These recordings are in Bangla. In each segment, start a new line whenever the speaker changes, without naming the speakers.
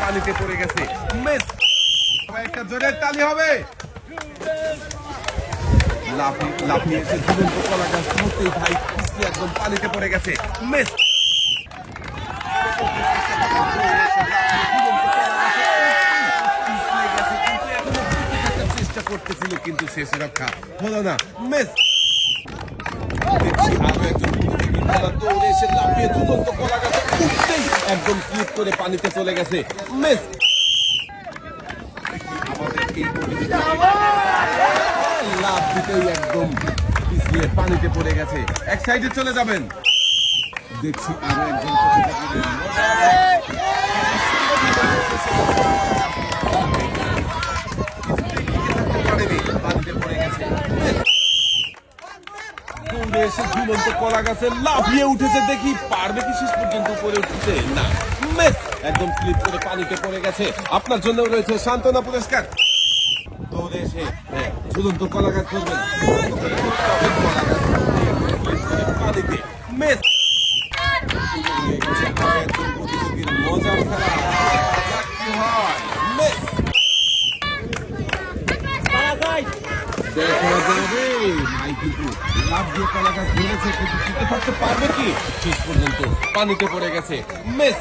পানিতে পড়ে গেছে। একটা জোরের হবে চেষ্টা করতেছিল কিন্তু শেষ রক্ষা হলো না মিস! আরও একজন একদম করে পানিতে চলে গেছে। লাভ দিতেই একদম পিছিয়ে পানিতে পড়ে গেছে। এক সাইডে চলে যাবেন। দেখছি আরও একজন প্রতিযোগী পারেনি, পানিতে পড়ে গেছে। দৌড়ে এসে গাছে লাফিয়ে উঠেছে দেখি পারবে কি শেষ পর্যন্ত করে উঠতে না। মেস! একদম স্লিপ করে পানিতে পড়ে গেছে। আপনার জন্য রয়েছে সান্ত্বনা পুরস্কার। দৌড়ে এসে হ্যাঁ, ঝুলন্ত কলা গাছ করবেন পানিতে। মিস প্রতিযোগীর মজার খেলা যাক কি হয় মিস দেখা যাবে ভাই কিন্তু লাভ দিয়ে পানিতে পড়ে গেছে। মিস!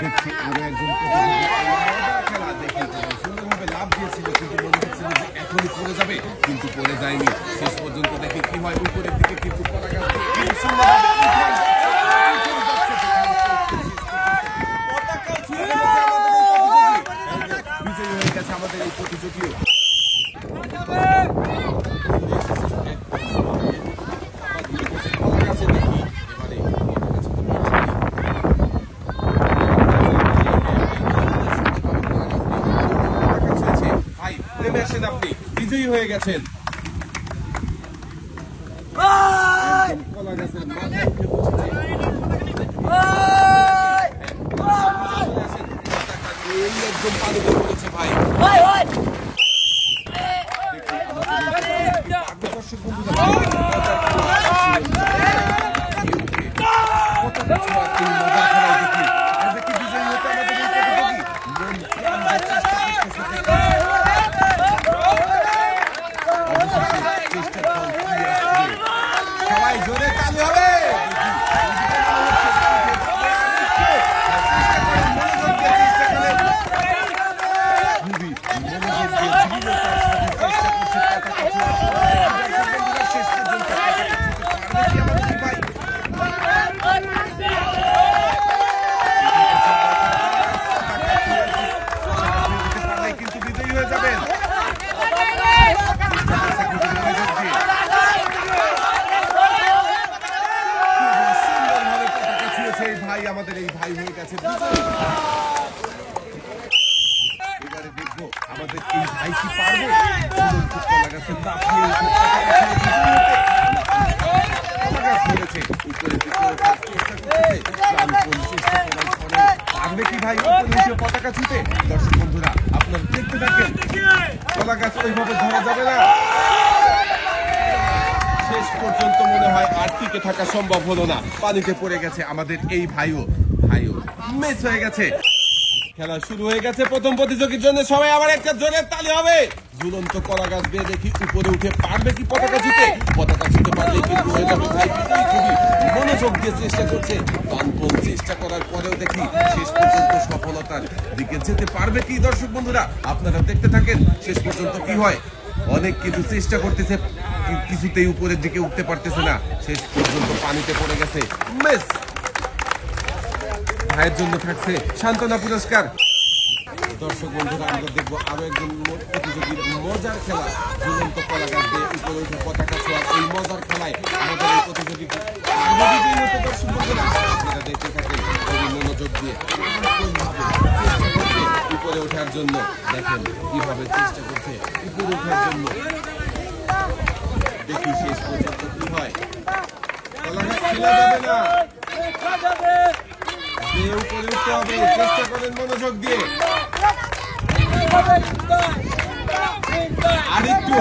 দেখছি আরও একজন কিন্তু মনে যায়নি। শেষ পর্যন্ত দেখি কি হয় উপরের দিকে, কিন্তু কলা গাছ সুন্দরভাবে আমাদের এই প্রতিযোগী। বিজয়ী হয়ে গেছে আমাদের এই প্রতিযোগী ভাই নেমে আসেন আপনি বিজয়ী হয়ে গেছেন একদম কলা গাছের মাথায় উঠে বসেছে। চলে আসেন, পতাকা নিয়ে এই একদম পানিতে পড়েছে ভাই দর্শক বন্ধুরা পতাকা ছোঁয়ার এই মজার খেলায় দেখি আর দেখি বিজয়ী হতে আমাদের এই প্রতিযোগী মন প্রাণ দিয়ে চেষ্টা করতেছে দেখি অবশেষে চেষ্টার ফল কি আসবে? সবাই জোরে তালি হবে খুবই মনোযোগ দিয়ে দৃঢ়তার সাথে চেষ্টা করছে পতাকা ছোঁয়ার। শেষ পর্যন্ত পতাকা ছুঁতে পারবে কি আমাদের এই ভাই? পারলে কিন্তু বিজয়ী হয়ে যাবেন সুন্দরভাবে পতাকা ছুঁয়েছে এই ভাই আমাদের এই ভাই হয়ে গেছে বিজয়ী। পতাকা ছুঁতে? দর্শক বন্ধুরা, আপনারা দেখতে থাকেন। কলা গাছ ওইভাবে ধরা যাবে না শেষ পর্যন্ত মনে হয় আর টিকে থাকা সম্ভব হলো না পানিতে পড়ে গেছে আমাদের এই ভাইও ভাইও মিস হয়ে গেছে। খেলা শুরু হয়ে গেছে প্রথম প্রতিযোগীর জন্য। সবাই আবার একটা জোরের তালি হবে। ঝুলন্ত কলা গাছ দিয়ে দেখি উপরে উঠে পারবে কি পতাকা ছুটে? পতাকা ছুটে পারলে কিন্তু হয়ে যাবে ভাই। খুবই মনোযোগ দিয়ে চেষ্টা করছে। প্রাণপণ চেষ্টা করার পরেও দেখি শেষ পর্যন্ত সফলতার দিকে যেতে পারবে কি? দর্শক বন্ধুরা, আপনারা দেখতে থাকেন শেষ পর্যন্ত কি হয়। অনেক কিছু চেষ্টা করতেছে কিছুতেই উপরের দিকে উঠতে পারতেছে না। শেষ পর্যন্ত পানিতে পড়ে গেছে। মিস ভাইয়ের জন্য থাকছে সান্ত্বনা পুরস্কার। দর্শক বন্ধুরা, আমরা দেখব আরও একজন প্রতিযোগীর মজার খেলা, ঝুলন্ত কলা গাছ দিয়ে উপরে উঠে পতাকা ছোঁয়ার এই মজার খেলায় আমাদের এই প্রতিযোগী আপনারা দেখতে থাকেন, খুবই মনোযোগ দিয়ে। উপরে ওঠার জন্য। দেখেন কীভাবে চেষ্টা করছে উপরে ওঠার জন্য। দেখি শেষ পর্যন্ত কি হয়। খেলা যাবে না। দিয়ে উপরে উঠতে হবে চেষ্টা করেন আরেকটু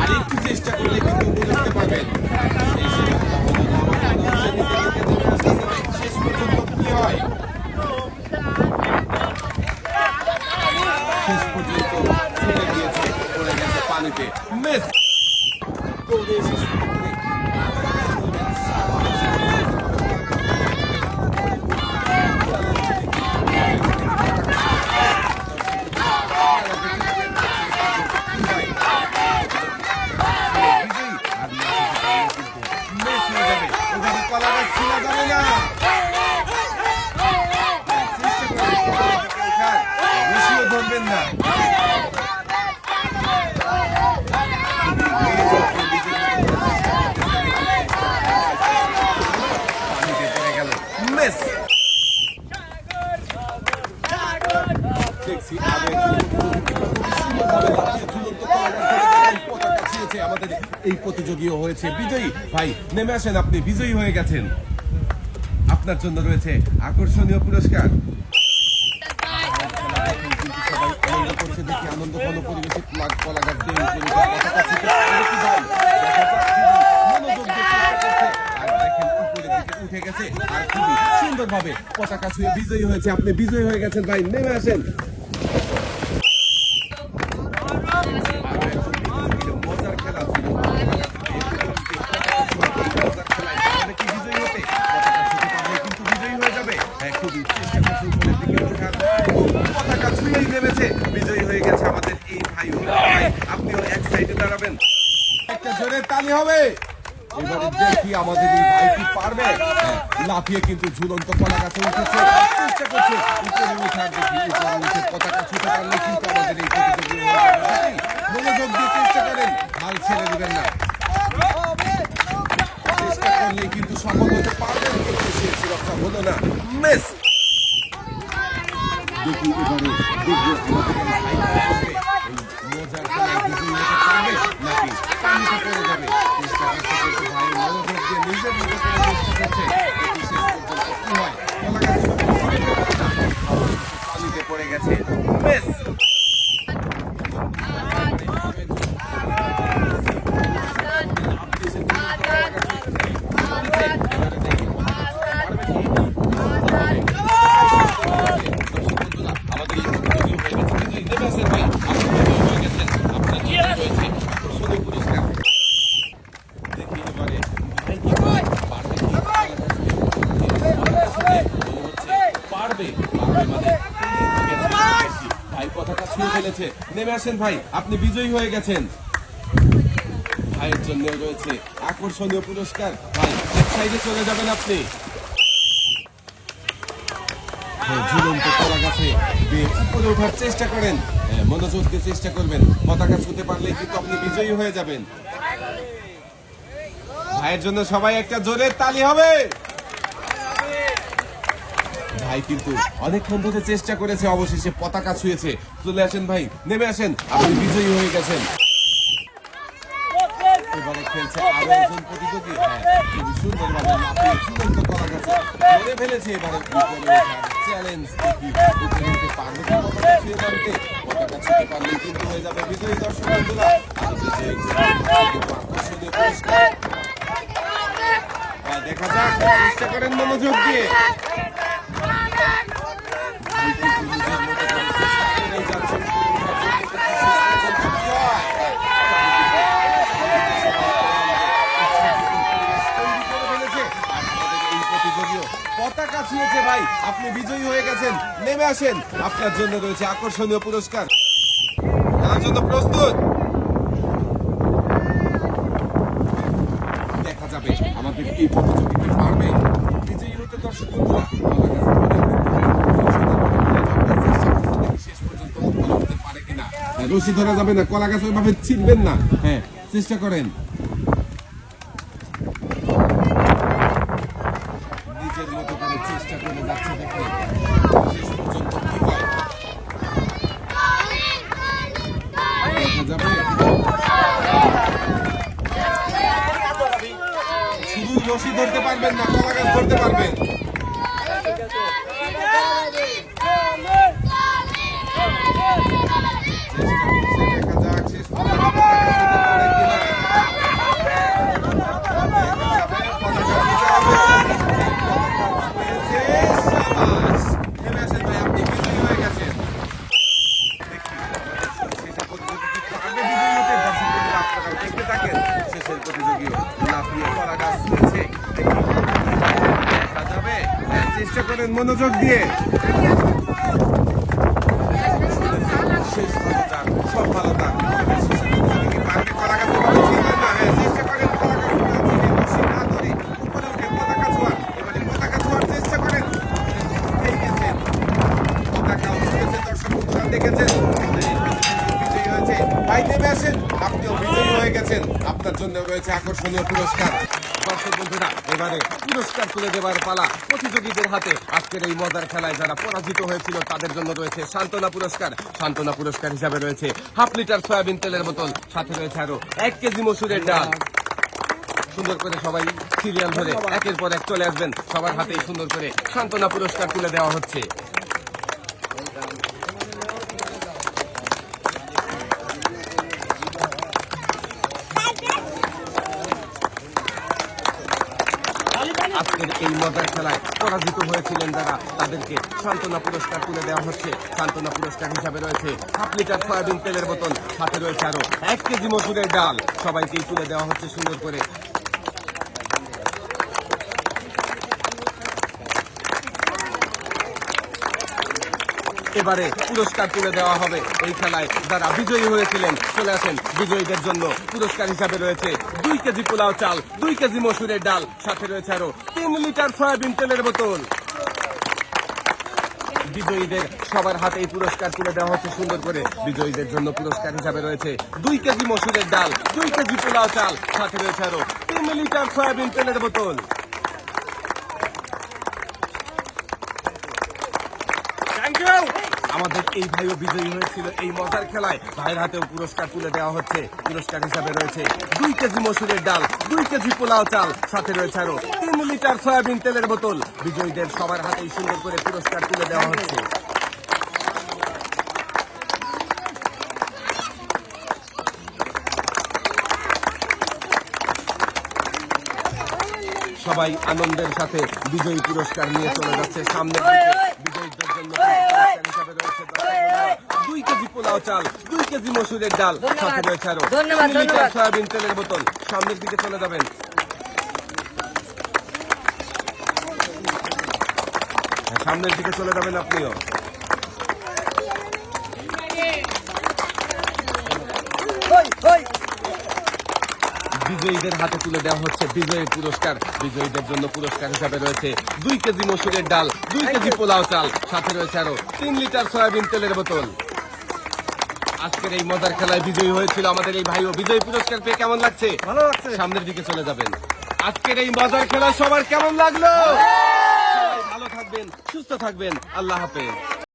আরেকটু চেষ্টা করলে কিন্তু উপরে এই সে কথা হলো না আমাদের দেওয়া যাবে না চেষ্টা করবেন কলা থেকে ওঠার রশিও ধরবেন না পানিতে পড়ে গেল মিস দেখছি আবেগ সুন্দরভাবে লাফিয়ে ঝুলন্ত কলাগাছ ধরে যখন পতাকা ছিঁড়েছে আমাদের এই প্রতিযোগীও হয়েছে বিজয়ী ভাই নেমে আসেন আপনি বিজয়ী হয়ে গেছেন আপনার জন্য রয়েছে আকর্ষণীয় পুরস্কার আনন্দ ঘন পরিবেশে আর দেখেন খুবই সুন্দরভাবে পতাকা ছুঁয়ে বিজয়ী হয়েছে। আপনি বিজয়ী হয়ে গেছেন ভাই নেমে আসেন। গেছে আমাদের। ভাই, আপনিও এক সাইডে দাঁড়াবেন। একটা জোরে তালি হবে। এবারে দেখি আমাদের এই ভাই কি পারবে। লাফিয়ে কিন্তু ঝুলন্ত কলা গাছে উঠেছে। চেষ্টা করছে। উপরে উঠার দেখি উপরে উঠে পতাকা ছুটে পারলে কিন্তু আমাদের এই প্রতিযোগী যাবে। দেখি, মনোযোগ দিয়ে চেষ্টা করেন। হাল ছেড়ে দিবেন না। চেষ্টা করলে কিন্তু সফল হতে পারবেন কিন্তু সে সুরক্ষা হলো না। মিস। দেখি এবারে দেখব আমাদের মজার খেলায় পড়ে হয় পড়ে গেছে বেশ আমাদের এই প্রতিযোগী হয়ে গেছে বিজয়ী দেবে আছেন ভাই আপনি বিজয়ী হয়ে গেছেন আপনার জন্য রয়েছে আকর্ষণীয় পুরস্কার দেখি এবারে ভাই কি করে? পারবে কি? পারবে পারবে মানে গেছে, ভাই কথাটা ছুঁয়ে ফেলেছে নেমে ভাই আপনি বিজয়ী হয়ে গেছেন। ভাইয়ের জন্য রয়েছে আকর্ষণীয় পুরস্কার। ভাই এক সাইডে চলে যাবেন আপনি। হ্যাঁ, হ্যাঁ, মনোযোগ চেষ্টা করবেন। পতাকা পারলে কিন্তু আপনি বিজয়ী হয়ে যাবেন। ভাইয়ের জন্য সবাই একটা জোরে তালি হবে। ভাই কিন্তু অনেকক্ষণ ধরে চেষ্টা করেছে অবশেষে পতাকা ছুঁয়েছে। চলে আসেন ভাই নেমে আসেন আপনি বিজয়ী হয়ে গেছেন। এবারে হ্যাঁ ধরে ফেলেছে বিজয়ী হ্যাঁ, দেখা যাক চেষ্টা করেন মনোযোগ দিয়ে ভাই কিন্তু নিজের মতো করে চেষ্টা করেই যাচ্ছেন কি হয়? তৈরি করে ফেলেছে। আর আমাদের এই প্রতিযোগীও পতাকা ছুঁয়েছে ভাই। আপনি বিজয়ী হয়ে গেছেন। নেমে আসেন। আপনার জন্য রয়েছে আকর্ষণীয় পুরস্কার। খেলার জন্য প্রস্তুত। দেখা যাবে আমাদের এই প্রতিযোগী কি পারবে। বিজয়ী হতে দর্শক বন্ধুরা রশি ধরা যাবে না কলা গাছ ওইভাবে ছিটবেন না। হ্যাঁ। চেষ্টা করেন নিজের মতো করে চেষ্টা করে যাচ্ছে দেখে শেষ পর্যন্ত কি হয় দেখা যাবে শুধু রশি ধরতে পারবেন না কলা গাছ ধরতে পারবেন চেষ্টা করছে দেখা যাক শেষ পর্যন্ত কলা গাছ ধরতে পারে কিনা। দেখা যাবে, পতাকা দিতে হবে। হয়েছে, সাবাস। নেমে আসেন ভাই, আপনি বিজয়ী হয়ে গেছেন। দেখি, আমাদের শেষের প্রতিযোগী কি পারবে বিজয়ী হতে? দর্শক বন্ধুরা, আপনারাও দেখতে থাকেন। শেষের প্রতিযোগী লাফিয়ে কলা গাছ ছুঁয়েছে। দেখি, দেখা যাবে? হ্যাঁ, চেষ্টা করেন মনোযোগ দিয়ে শেষ ভালো যাক, সব ভালো যাক। এবার শেষের প্রতিযোগী কি পারবে কলা গাছ ধরতে? ছিলেন না, হ্যাঁ, চেষ্টা করেন কলা গাছ ধরতে, ছিলেন, রশি না ধরে উপরে উঠে পতাকা ছোঁয়ার। এবারে আকর্ষণীয় পুরস্কার। দর্শক বন্ধুরা, এবারে পুরস্কার তুলে দেওয়ার পালা প্রতিযোগীদের হাতে। আজকের এই মজার খেলায় যারা পরাজিত হয়েছিল, তাদের জন্য রয়েছে সান্ত্বনা পুরস্কার। সান্ত্বনা পুরস্কার হিসাবে রয়েছে হাফ লিটার সয়াবিন তেলের বোতল, সাথে রয়েছে আরও এক কেজি মসুরের ডাল। সুন্দর করে সবাই সিরিয়াল ধরে একের পর এক চলে আসবেন। সবার হাতেই সুন্দর করে সান্ত্বনা পুরস্কার তুলে দেওয়া হচ্ছে। আজকের এই মজার খেলায় পরাজিত হয়েছিলেন যারা, তাদেরকে সান্ত্বনা পুরস্কার তুলে দেওয়া হচ্ছে। সান্ত্বনা পুরস্কার হিসাবে রয়েছে হাফ লিটার সয়াবিন তেলের বোতল। সাথে রয়েছে আরও এক কেজি মসুরের ডাল। সবাইকেই তুলে দেওয়া হচ্ছে সুন্দর করে। এবারে পুরস্কার তুলে দেওয়া হবে। এই খেলায় যারা বিজয়ী হয়েছিলেন, চলে আসেন বিজয়ীদের জন্য। পুরস্কার হিসাবে রয়েছে দুই কেজি পোলাও চাল, দুই কেজি মসুরের ডাল, সাথে রয়েছে আরও তিন লিটার সয়াবিন তেলের বোতল। বিজয়ীদের সবার হাতে এই পুরস্কার তুলে দেওয়া হচ্ছে সুন্দর করে। বিজয়ীদের জন্য পুরস্কার হিসাবে রয়েছে দুই কেজি মসুরের ডাল, দুই কেজি পোলাও চাল, সাথে রয়েছে আরও তিন লিটার সয়াবিন তেলের বোতল। আমাদের এই ভাইও বিজয়ী হয়েছিল। এই মজার খেলায় ভাইয়ের হাতেও পুরস্কার তুলে দেওয়া হচ্ছে। পুরস্কার হিসাবে রয়েছে দুই কেজি মসুরের ডাল, দুই কেজি পোলাও চাল, সাথে রয়েছে আরও তিন লিটার সয়াবিন তেলের বোতল। বিজয়ীদের সবার হাতেই সুন্দর করে পুরস্কার তুলে দেওয়া হচ্ছে। সবাই আনন্দের সাথে বিজয়ী পুরস্কার নিয়ে চলে যাচ্ছে সামনে বিজয়ীদের জন্য হিসাবে রয়েছে দুই কেজি পোলাও চাল দুই কেজি মসুরের ডাল। সাথে রয়েছে আরও লিটার সয়াবিন তেলের বোতল। সামনের দিকে চলে যাবেন। হ্যাঁ, সামনের দিকে চলে যাবেন আপনিও। বিজয়ীদের হাতে তুলে দেওয়া হচ্ছে বিজয়ী পুরস্কার। বিজয়ীদের জন্য পুরস্কার হিসাবে রয়েছে দুই কেজি মসুরের ডাল দুই কেজি পোলাও চাল সাথে রয়েছে আরও তিন লিটার সয়াবিন তেলের বোতল। আজকের এই মজার খেলায় বিজয়ী হয়েছিল আমাদের এই ভাইও বিজয়ী পুরস্কার পেয়ে কেমন লাগছে?
ভালো লাগছে।
সামনের দিকে চলে যাবেন। আজকের এই মজার খেলা সবার কেমন লাগল? ভালো থাকবেন সুস্থ থাকবেন। আল্লাহ হাফেজ।